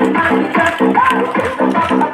wanna you.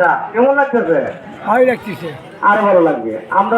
আচ্ছা কেমন লাগতেছে ভালো লাগতেছে আর ভালো লাগবে আমরা